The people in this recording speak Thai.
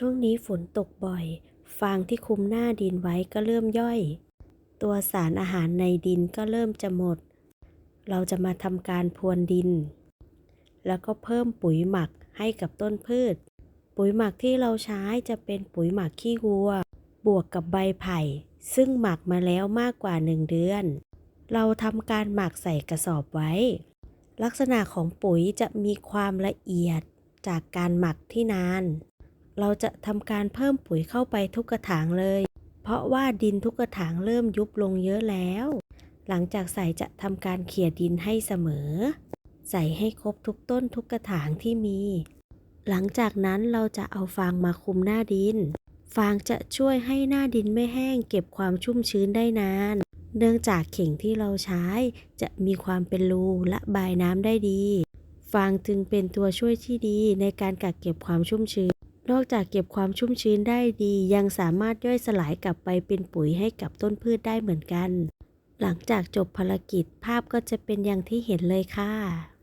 ช่วงนี้ฝนตกบ่อย ฟางที่คุมหน้าดินไว้ก็เริ่มย่อย ตัวสารอาหารในดินก็เริ่มจะหมด เราจะมาทำการพรวนดิน แล้วก็เพิ่มปุ๋ยหมักให้กับต้นพืช ปุ๋ยหมักที่เราใช้จะเป็นปุ๋ยหมักขี้วัว บวกกับใบไผ่ ซึ่งหมักมาแล้วมากกว่า1เดือน เราทำการหมักใส่กระสอบไว้ ลักษณะของปุ๋ยจะมีความละเอียดจากการหมักที่นาน เราจะทำการเพิ่มปุ๋ยเข้าไปทุกกระถางเลย เพราะว่าดินทุกกระถางเริ่มยุบลงเยอะแล้ว หลังจากใส่จะทำการเขี่ยดินให้เสมอ ใส่ให้ครบทุกต้นทุกกระถางที่มี หลังจากนั้นเราจะเอาฟางมาคุมหน้าดิน ฟางจะช่วยให้หน้าดินไม่แห้งเก็บความชุ่มชื้นได้นาน เนื่องจากเข่งที่เราใช้ จะมีความเป็นรูและบายน้ำได้ดี ฟางจึงเป็นตัวช่วยที่ดีในการกักเก็บความชุ่มชื้น นอกจากเก็บความชุ่มชื้นได้ดี ยังสามารถย่อยสลายกลับไปเป็นปุ๋ยให้กับต้นพืชได้เหมือนกัน หลังจากจบภารกิจภาพก็จะเป็นอย่างที่เห็นเลยค่ะ